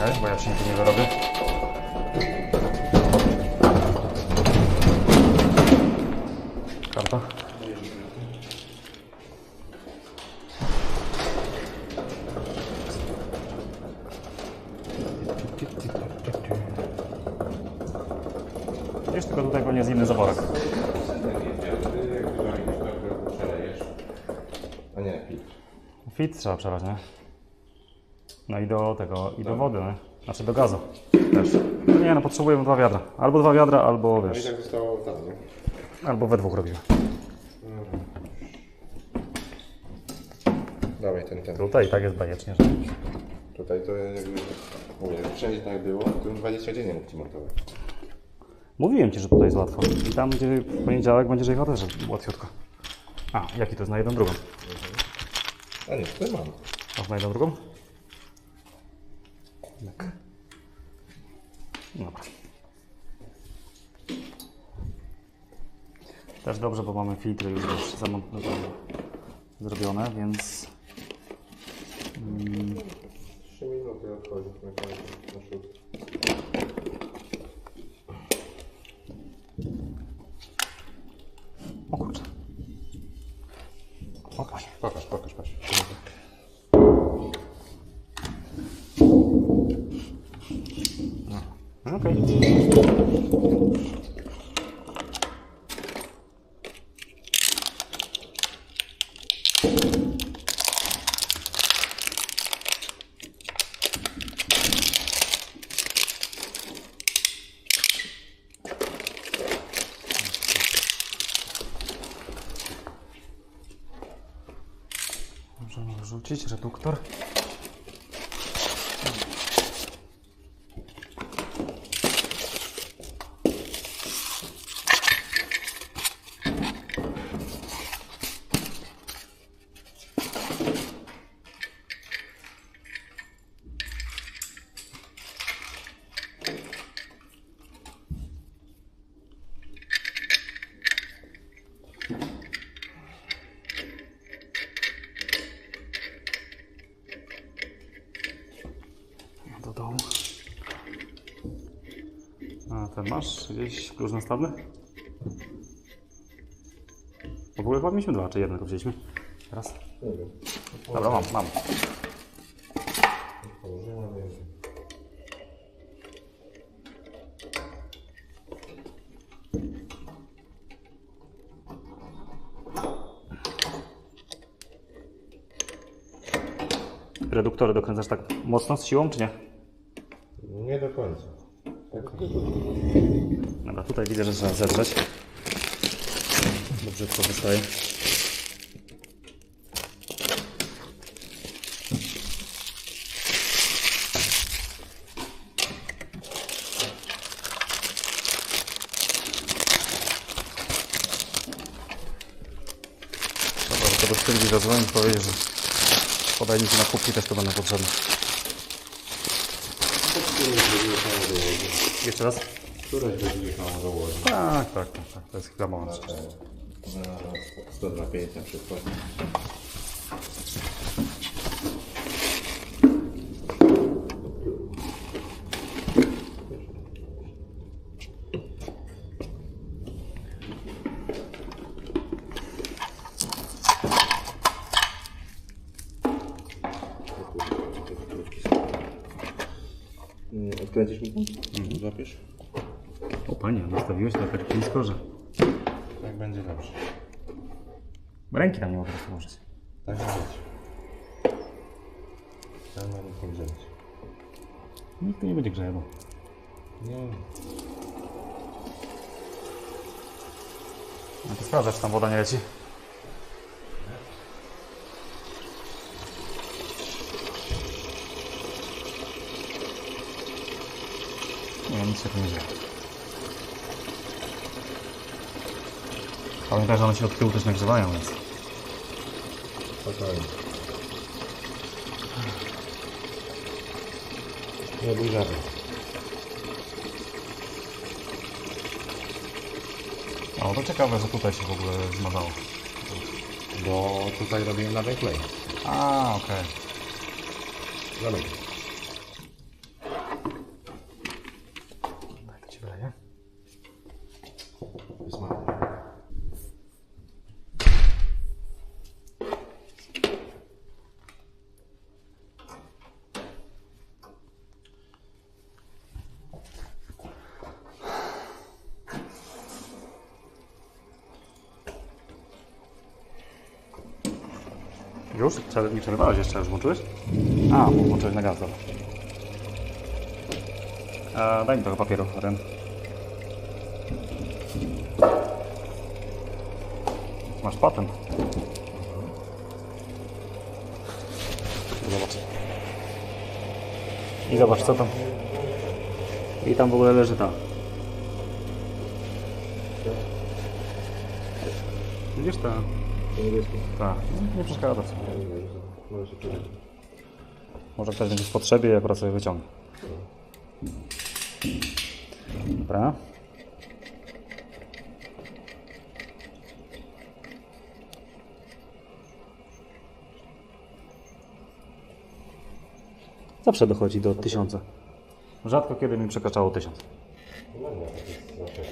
Czekaj, bo ja nigdy nie wyrobię. Karta. Tylko tutaj pewnie jest inny zaworek. A nie, filtr. Fit trzeba przelać, nie? No i do tego, i do wody, nie? Znaczy do gazu też. No nie, no potrzebujemy dwa wiadra. Albo dwa wiadra, albo No i wiesz, tak zostało tam, nie? albo we dwóch robimy. Dawaj ten, ten. Tutaj i tak jest bajecznie, że... Tutaj to jakby... Mówię, wszędzie tak było, tu 20 dzień nie mógł ci montować. Mówiłem Ci, że tutaj jest łatwo. I tam, gdzie w poniedziałek będziesz jechał też łatwiutko. A, jaki to jest na jedną drugą? A nie, tutaj mam. Masz na jedną drugą? Tak. Dobra. Też dobrze, bo mamy filtry już zamont- zrobione, więc 3 minuty odchodzi na koniec, na o kurczę. O panie. Pokaż, pokaż, pokaż. Okej. Możemy wrzucić reduktor. Do dołu. A ten masz gdzieś klucz nastawny? W ogóle chyba mieliśmy dwa, czy jeden tylko wzięliśmy? Teraz? Dobra, mam, mam. Położyłem, więc... Reduktory dokręcasz tak mocno z siłą, czy nie? Nie do końca. Tak, Dobra, tutaj widzę, że trzeba zedrzeć. Dobrze to wystaje. Dobra, to do Sylwii powiedzieć, że podajniki na kubki też to będą potrzebne. Jeszcze raz? Któraś będzie jechała do łoży. Tak, tak, tak, tak. To jest chwila moment. Na 100 na 5 na przykład. Mm, Odkręcisz mi to? Złapiesz? O panie, nastawiłeś tak blisko, że Tak będzie dobrze. ręki tam nie mogę położyć. Tak ma być. Tam ma nic nie grzeć. Nikt nie będzie grzebał. Nie. No to sprawdza, czy tam woda nie leci. Nic tu nie dzieje. Pamiętaj, że one się od tyłu też nagrzewają, więc... Spokojnie. Nie bój żadnych. O, to ciekawe, że tutaj się w ogóle zmazało. Bo tutaj robiłem na klej. A, okej. Zamykaj. Już? Prze- Nie przerywałeś jeszcze, już włączyłeś? A, włączyłeś na gaz, dobra. E, daj mi trochę papieru, Ren. Masz patent. Zobacz. I zobacz, co tam. I tam w ogóle leży ta. Widzisz ta? Tak, no, nie przeszkadza. w sumie. Może się przyda. Może ktoś będzie w potrzebie i akurat sobie wyciągnie. Dobra. Zawsze dochodzi do tysiąca. Rzadko kiedy mi przekraczało tysiąc. No nie, to jest zawsze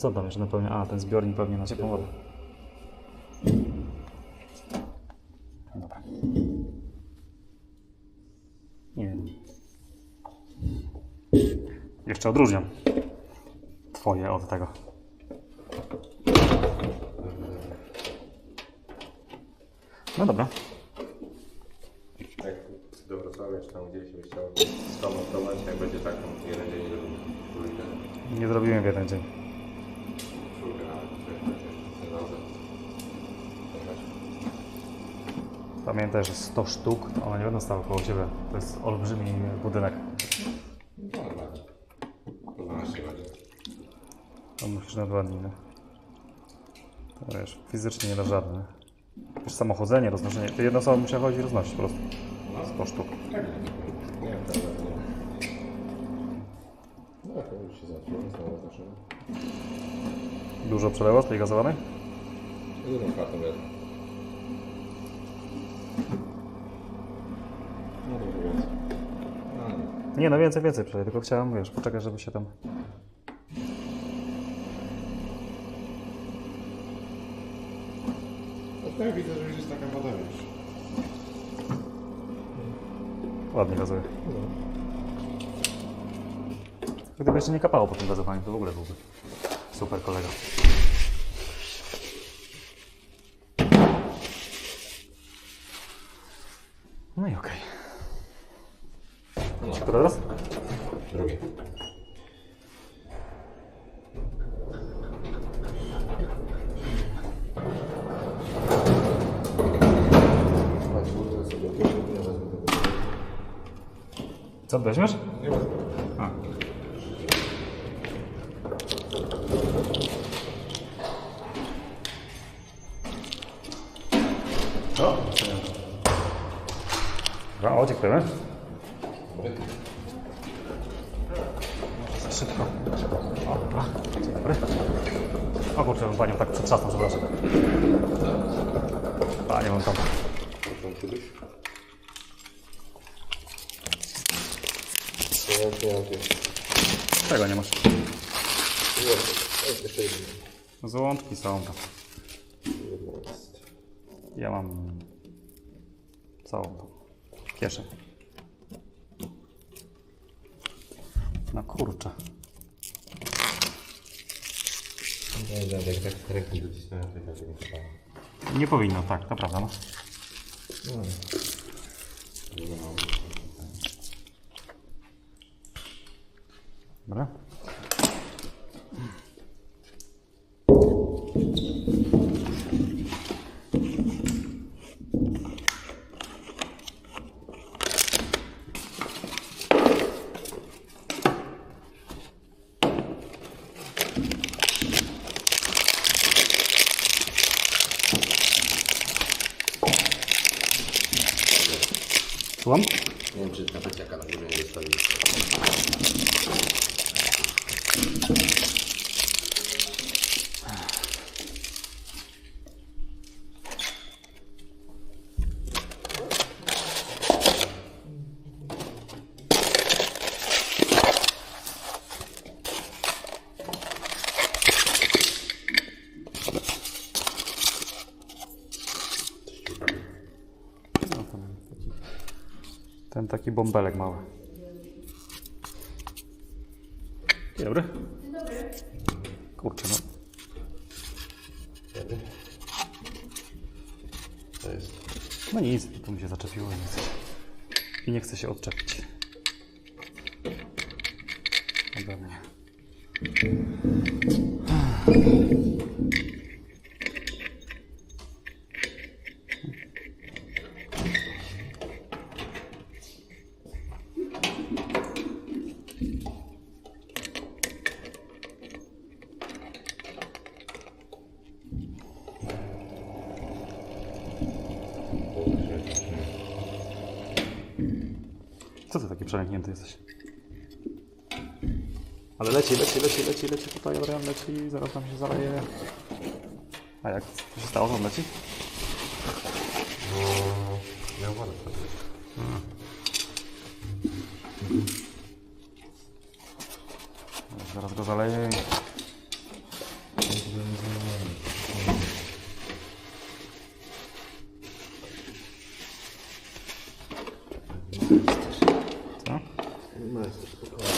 Co tam jeszcze napełnia? A, ten zbiornik pewnie na ciepłą wodę. Dobra. Nie wiem. Jeszcze odróżniam twoje od tego. No dobra. Jak do Wrocławia, czy tam gdzieś byś chciał skomentować, jak będzie tak, no, jeden dzień zrobił trójkę, Nie zrobiłem w jeden dzień. Pamiętaj, że 100 sztuk, to one nie będą stały koło ciebie. To jest olbrzymi budynek. No normalnie. Po 12 godzin. To musisz na dwa dni, no. To wiesz, fizycznie nie da żadne. Wiesz, samochodzenie, roznoszenie. Ty jedna osoba musiała chodzić i roznosić po prostu. 100 sztuk. Nie wiem, tak nie. No, to już się zaczęło. Dużo przelewa z tej gazowanej? Jedną kartą jest. No to więcej. No nie. No więcej, więcej przelew, tylko chciałem, wiesz, poczekać, żeby się tam... No tak, widzę, że już jest taka woda, wiesz. Ładnie gazuje. Gdyby jeszcze nie kapało po tym gazowaniu, to w ogóle byłby super kolega. No i okej. No. Który raz? Drugie. Co, weźmiesz? Nie wezmę. A. Co? Dobra, o, dziękujemy. Szybko. O, dobra. Dzień dobry. O kurczę, panią tak przetrzasnął, przepraszam. Panie, mam tam. Tam kiedyś? Ja nie masz? Jest, jeszcze jeden. Złączki są. Ja mam całą tą kieszeń. No kurczę. Nie, tak ręki to tak powinno, tak, to prawda. No. Dobra. Słucham? Nie wiem, czy ta peciaka na górze nie zostawił. Ten taki bąbelek mały. Dzień dobry. Kurczę, no. To jest. No nic, tu mi się zaczepiło nic. I nie chcę się odczepić. Ode mnie. Co ty taki przelęknięty jesteś? Ale leci, leci, leci, leci, leci tutaj, Adrian leci, zaraz nam się zaleje. A jak? Co się stało, on leci? No, miał wodę sobie. Zaraz go zaleje i... Co? No jest to spokojnie.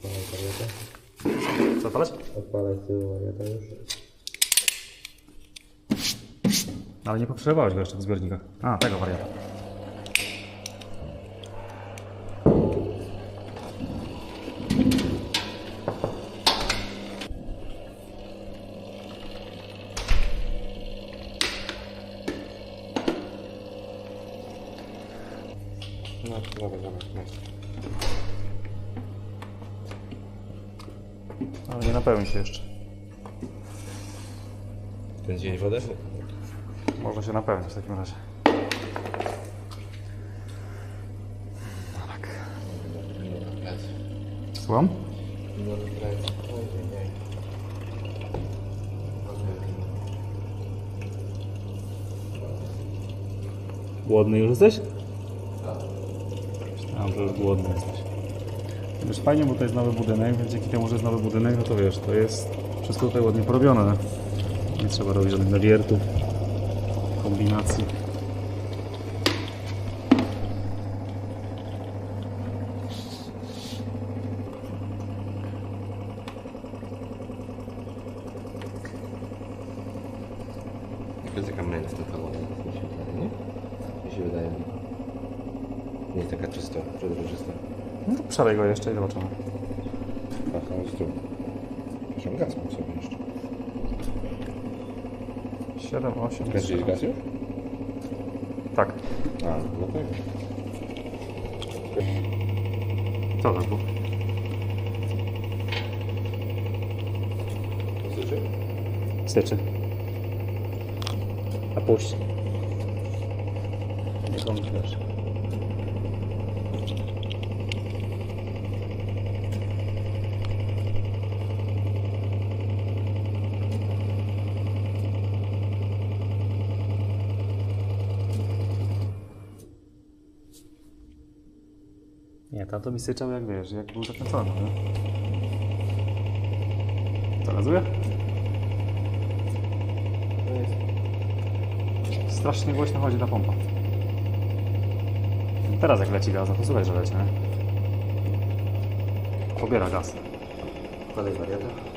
Odpalaj wariatę. Z tyłu wariatę już. Ale nie poprzerwałeś go jeszcze w zbiornikach. A, tego wariata. No, dobra, dobra. No. Ale nie napełni się jeszcze. Ten dzień wodę? Można się napełnić w takim razie. No tak. Słucham? Głodny już jesteś? Myślałem, że już głodny jesteś. Wiesz, fajnie, bo to jest nowy budynek, więc dzięki temu, że jest nowy budynek, no to wiesz, to jest wszystko tutaj ładnie porobione. Nie trzeba robić żadnych nawiertów, kombinacji. To jest taka mętna ta woda, mi nie? Mi się wydaje. Nie jest taka czysta, przezroczysta. No to przelej go jeszcze i zobaczymy. Aha. Zresztą gaz mam sobie jeszcze. 7, 8, Kręciłeś gaz już? Tak. A, no tak. Co to było? Słyszy? Syczy. A puść. Nie kombinujesz. Nie, tato mi syczał jak wiesz, jak był zakręcony, nie? Co, gazuje? Strasznie głośno chodzi ta pompa. Teraz jak leci gaz, no to słuchaj, że leci, nie? Pobiera gaz. Dalej wariata.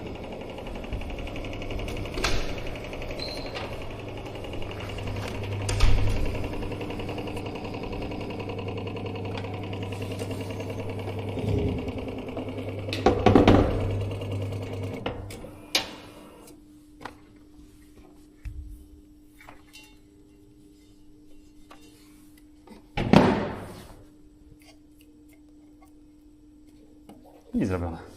I zrobione. I gitara.